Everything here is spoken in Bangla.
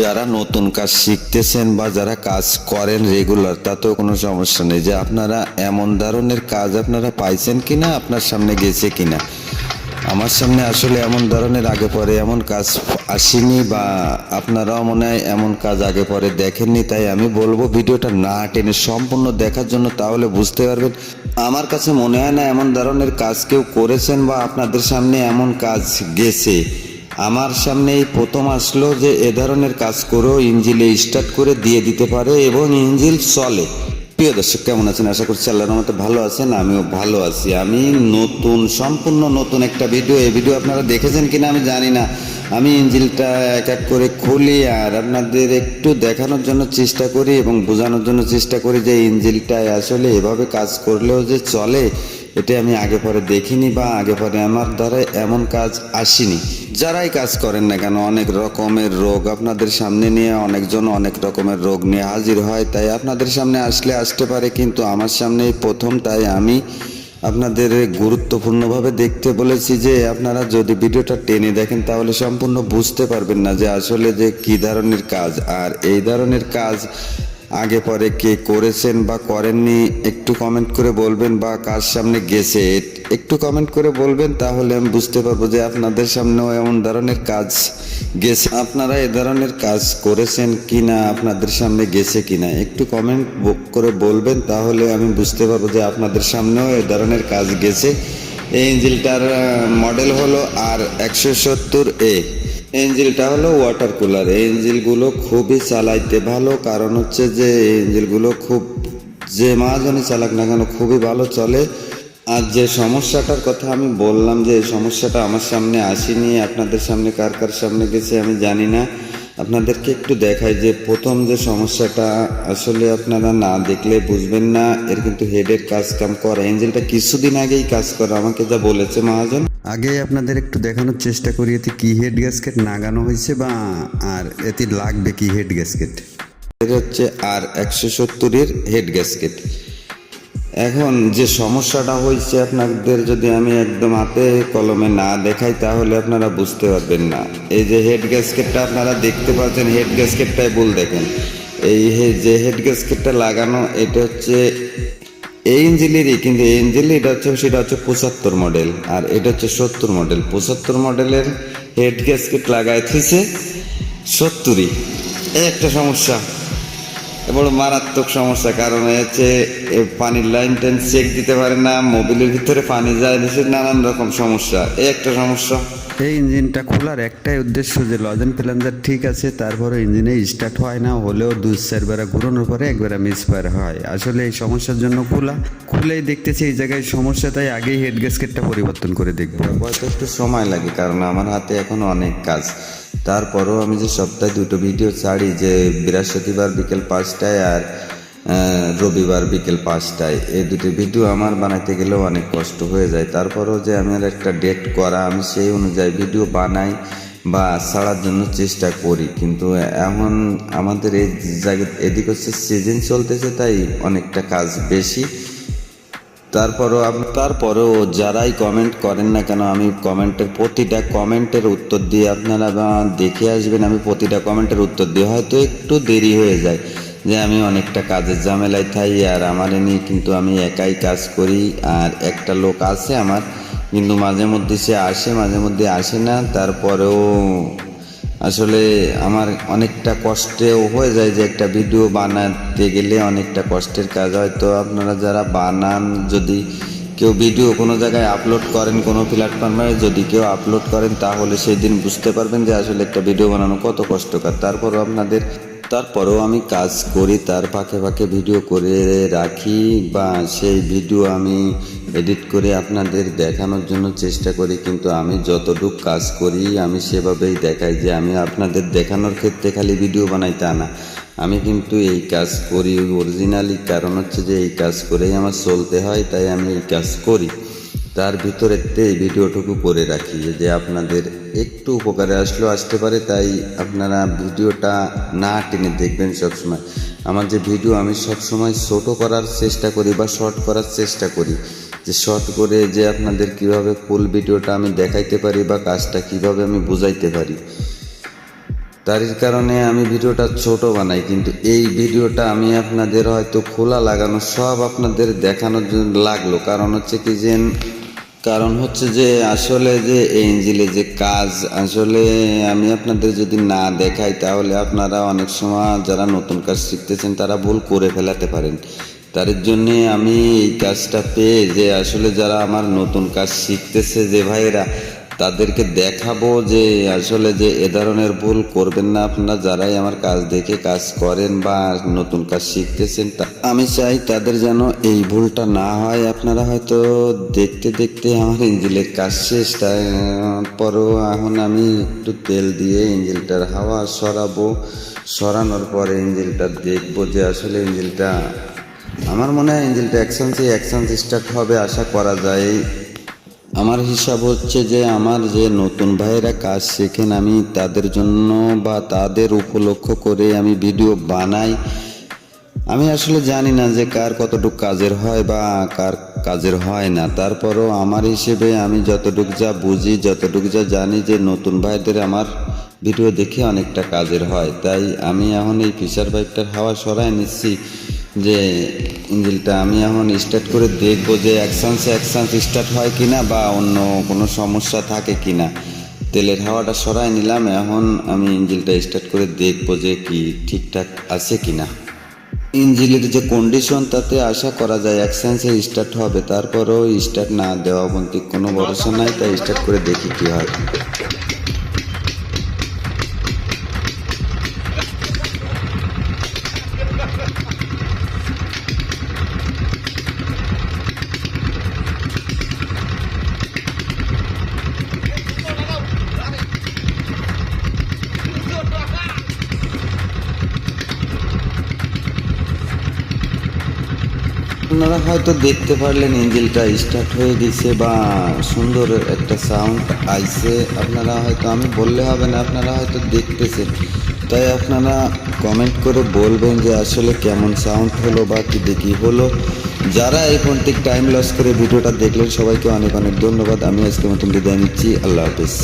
যারা নতুন কাজ শিখতেছেন বা যারা কাজ করেন রেগুলার তাতেও কোনো সমস্যা নেই। যে আপনারা এমন ধরনের কাজ আপনারা পাইছেন কি না আপনার সামনে গেছে কি না আমার সামনে আসলে এমন ধরনের আগে পরে এমন কাজ আসেনি বা আপনারাও মনে হয় এমন কাজ আগে পরে দেখেননি, তাই আমি বলব ভিডিওটা না টেনে সম্পূর্ণ দেখার জন্য তাহলে বুঝতে পারবেন। আমার কাছে মনে হয় না এমন ধরনের কাজ কেউ করেছেন বা আপনাদের সামনে এমন কাজ গেছে। আমার সামনে এই প্রথম আসলো যে এ ধরনের কাজ করেও ইঞ্জিলে স্টার্ট করে দিয়ে দিতে পারে এবং ইঞ্জিল চলে। প্রিয় দর্শক, কেমন আছেন? আশা করছি আল্লাহর রহমতে ভালো আছেন, আমিও ভালো আছি। আমি নতুন, সম্পূর্ণ নতুন একটা ভিডিও এই ভিডিও আপনারা দেখেছেন কিনা আমি জানি না। আমি ইঞ্জিলটা এক এক করে খুলি আর আপনাদের একটু দেখানোর জন্য চেষ্টা করি এবং বোঝানোর জন্য চেষ্টা করি যে ইঞ্জিলটা আসলে এভাবে কাজ করলেও যে চলে। এটা আমি আগে পরে দেখিনি বা আগে পরে আমার দ্বারা এমন কাজ আসেনি। যারাই কাজ করেন না কেন, অনেক রকমের রোগ আপনাদের সামনে নিয়ে, অনেকজন অনেক রকমের রোগ নিয়ে হাজির হয়, তাই আপনাদের সামনে আসলে আসতে পারে, কিন্তু আমার সামনেই প্রথম, তাই আমি আপনাদের গুরুত্বপূর্ণভাবে দেখতে বলেছি যে আপনারা যদি ভিডিওটা টেনে দেখেন, তাহলে সম্পূর্ণ বুঝতে পারবেন না যে আসলে যে কী ধরনের কাজ, আর এই ধরনের কাজ আগে পরে কে করেছেন বা করেননি একটু কমেন্ট করে বলবেন বা কার সামনে গেছে। একটু কমেন্ট করে বলবেন, তাহলে আমি বুঝতে পারব যে আপনাদের সামনেও এমন ধরনের কাজ গেছে। আপনারা এ ধরনের কাজ করেছেন কি না আপনাদের সামনে গেছে কি না একটু কমেন্ট করে বলবেন, তাহলে আমি বুঝতে পারব যে আপনাদের সামনেও এ ধরনের কাজ গেছে। এই ইঞ্জিলটার মডেল হলো আর একশো সত্তর এ এঞ্জিলটা হলো ওয়াটার কুলার এই এঞ্জিলগুলো খুবই চালাইতে ভালো, কারণ হচ্ছে যে এই এঞ্জিলগুলো খুব যে মাহাজনই চালাক না কেন খুবই ভালো চলে। আর যে সমস্যাটার কথা আমি বললাম যে এই সমস্যাটা আমার সামনে আসেনি, আপনাদের সামনে কার কার সামনে গেছে আমি জানি না। আপনাদেরকে একটু দেখাই যে প্রথম যে সমস্যাটা আসলে আপনারা না দেখলে বুঝবেন না, এর কিন্তু হেডের কাজ কাম করে। এঞ্জেলটা কিছুদিন আগেই কাজ করে, আমাকে যা বলেছে মহাজন। আগে আপনাদের একটু দেখানোর চেষ্টা করি, এতে কি হেড গ্যাসকেট লাগানো হয়েছে বা আর এতে লাগবে কি হেড গ্যাসকেট এটা হচ্ছে আর একশো সত্তরের হেড গ্যাসকেট এখন যে সমস্যাটা হয়েছে আপনাদের, যদি আমি একদম হাতে কলমে না দেখাই, তাহলে আপনারা বুঝতে পারবেন না। এই যে হেড গ্যাসকেটটা আপনারা দেখতে পাচ্ছেন হেড গ্যাসকেটটাই ভুল দেখেন। এই যে হেড গ্যাসকেটটা লাগানো, এটা হচ্ছে এই ইঞ্জিলেরই কিন্তু এই ইঞ্জিল এটা হচ্ছে, সেটা হচ্ছে পঁচাত্তর মডেল আর এটা হচ্ছে সত্তর মডেল পঁচাত্তর মডেলের হেড গ্যাসকেট লাগাই থিছে সত্তরই। একটা সমস্যা বড় মারাত্মক সমস্যা, কারণ হচ্ছে পানির লাইন টাইন চেক দিতে পারে না মোবিলের ভিতরে পানি যায় দেশে নানান রকম সমস্যা। এই একটা সমস্যা। এই ইঞ্জিনটা খোলার একটাই উদ্দেশ্য যে লজেন প্ল্যাঞ্জার ঠিক আছে তারপরে ইঞ্জিনে স্টার্ট হয় না, হলেও দু চারবার ঘুরানোর পরে একবার মিসফায়ার হয়। আসলে এই সমস্যার জন্য খোলা, খুলেই দেখতেছি এই জায়গায় সমস্যা, তাই আগেই হেড গ্যাসকেটটা পরিবর্তন করে দেখব। হয়তো একটু সময় লাগে, কারণ আমার হাতে এখন অনেক কাজ। তারপরেও আমি যে সপ্তাহে দুটো ভিডিও ছাড়ি, যে বৃহস্পতিবার বিকেল পাঁচটায় আর রবিবার বিকেল পাঁচটায়। এই দুটি ভিডিও আমার বানাইতে গেলেও অনেক কষ্ট হয়ে যায়। তারপরেও যে আমি আর একটা ডেট করা, আমি সেই অনুযায়ী ভিডিও বানাই বা ছাড়ার জন্য চেষ্টা করি। কিন্তু এমন আমাদের এই জায়গা, এদিক হচ্ছে সিজন চলতেছে, তাই অনেকটা কাজ বেশি। তারপরও তারপরেও যারাই কমেন্ট করেন না কেন, আমি কমেন্টের প্রতিটা কমেন্টের উত্তর দিয়ে আপনারা দেখে আসবেন, আমি প্রতিটা কমেন্টের উত্তর দিয়ে হয়তো একটু দেরি হয়ে যায়। যে আমি অনেকটা কাজের ঝামেলায় থাই আর আমার নিয়ে কিন্তু আমি একাই কাজ করি আর একটা লোক আছে আমার, কিন্তু মাঝে মধ্যে সে আসে, মাঝে মধ্যে আসে না। তারপরেও আসলে আমার অনেকটা কষ্টেও হয়ে যায় যে একটা ভিডিও বানাতে গেলে অনেকটা কষ্টের কাজ হয়তো আপনারা যারা বানান, যদি কেউ ভিডিও কোনো জায়গায় আপলোড করেন, কোনো প্ল্যাটফর্মে যদি কেউ আপলোড করেন, তাহলে সেই দিন বুঝতে পারবেন যে আসলে একটা ভিডিও বানানো কত কষ্টকর। তারপরও আপনাদের তারপরেও আমি কাজ করি, তার ফাঁকে ফাঁকে ভিডিও করে রাখি বা সেই ভিডিও আমি এডিট করে আপনাদের দেখানোর জন্য চেষ্টা করি। কিন্তু আমি যতটুকু কাজ করি, আমি সেভাবেই দেখাই যে আমি আপনাদের দেখানোর ক্ষেত্রে খালি ভিডিও বানাই তা না। আমি কিন্তু এই কাজ করি। অরিজিনালি কারণ হচ্ছে যে এই কাজ করেই আমার চলতে হয়, তাই আমি এই কাজ করি। তার ভিতরে এই ভিডিওটুকু করে রাখি। যে আপনাদের একটু উপকারে আসলেও আসতে পারে, তাই আপনারা ভিডিওটা না টেনে দেখবেন সবসময়। আমার যে ভিডিও আমি সবসময় ছোটো করার চেষ্টা করি বা শর্ট করার চেষ্টা করি, যে শর্ট করে যে আপনাদের কীভাবে ফুল ভিডিওটা আমি দেখাইতে পারি বা কাজটা কীভাবে আমি বুঝাইতে পারি। তারই কারণে আমি ভিডিওটা ছোট বানাই, কিন্তু এই ভিডিওটা আমি আপনাদের হয়তো খোলা লাগানো সব আপনাদের দেখানোর জন্য লাগল। কারণ হচ্ছে কি যে কারণ হচ্ছে যে আসলে যে এই ইঞ্জিলে যে কাজ, আসলে আমি আপনাদের যদি না দেখাই তাহলে আপনারা অনেক সময় যারা নতুন কাজ শিখতেছেন তারা ভুল করে ফেলাতে পারেন। তার জন্যে আমি এই কাজটা পেয়ে যে আসলে যারা আমার নতুন কাজ শিখতেছে যে ভাইয়েরা তাদেরকে দেখাবো যে আসলে যে এ ধরনের ভুল করবেন না আপনারা, যারাই আমার কাজ দেখে কাজ করেন বা নতুন কাজ শিখতেছেন, তা আমি চাই তাদের যেন এই ভুলটা না হয়। আপনারা হয়তো দেখতে দেখতে আমার ইঞ্জিলের কাজ শেষ, তারপরও এখন আমি একটু তেল দিয়ে ইঞ্জিলটার হাওয়া সরাবো। সরানোর পরে ইঞ্জিলটা দেখব যে আসলে ইঞ্জিলটা, আমার মনে হয় ইঞ্জিলটা অ্যাকশনসে অ্যাকশন স্টার্ট হবে, আশা করা যায়। আমার হিসাব হচ্ছে যে আমার যে নতুন ভাইয়েরা কাজ শেখেন আমি তাদের জন্য বা তাদের উপলক্ষ করে আমি ভিডিও বানাই। আমি আসলে জানি না যে কার কতটুকু কাজের হয় বা কার কাজের হয় না। তারপরও আমার হিসেবে আমি যতটুকু যা বুঝি, যতটুকু যা জানি যে নতুন ভাইদের আমার ভিডিও দেখে অনেকটা কাজের হয়। তাই আমি এখন এই ফিশার পাইপটার হাওয়া সরাই নিচ্ছি। যে ইঞ্জিলটা আমি এখন স্টার্ট করে দেখব যে অ্যাকশানসে অ্যাকশানস স্টার্ট হয় কি না বা অন্য কোনো সমস্যা থাকে কি না তেলের হাওয়াটা সরাই নিলাম, এখন আমি ইঞ্জিলটা স্টার্ট করে দেখব যে কি ঠিকঠাক আছে কি না ইঞ্জিলের যে কন্ডিশন তাতে আশা করা যায় অ্যাকশানসে স্টার্ট হবে, তারপরেও স্টার্ট না দেওয়া পর্যন্ত কোনো ভরসা নাই, তাই স্টার্ট করে দেখি কি হয়। আপনারা হয়তো দেখতে পারলেন ইঞ্জিনটা স্টার্ট হয়ে গেছে বা সুন্দর একটা সাউন্ড আইছে। আপনারা হয়তো, আমি বললে হবে না, আপনারা হয়তো দেখতেছেন। তাই আপনারা কমেন্ট করে বলবেন যে আসলে কেমন সাউন্ড হলো বা কি দেখি হলো। যারা এই ফোন থেকে টাইম লস করে ভিডিওটা দেখলেন, সবাইকে অনেক অনেক ধন্যবাদ। আমি আজকে মতন বিদায় নিচ্ছি। আল্লাহ হাফিজ।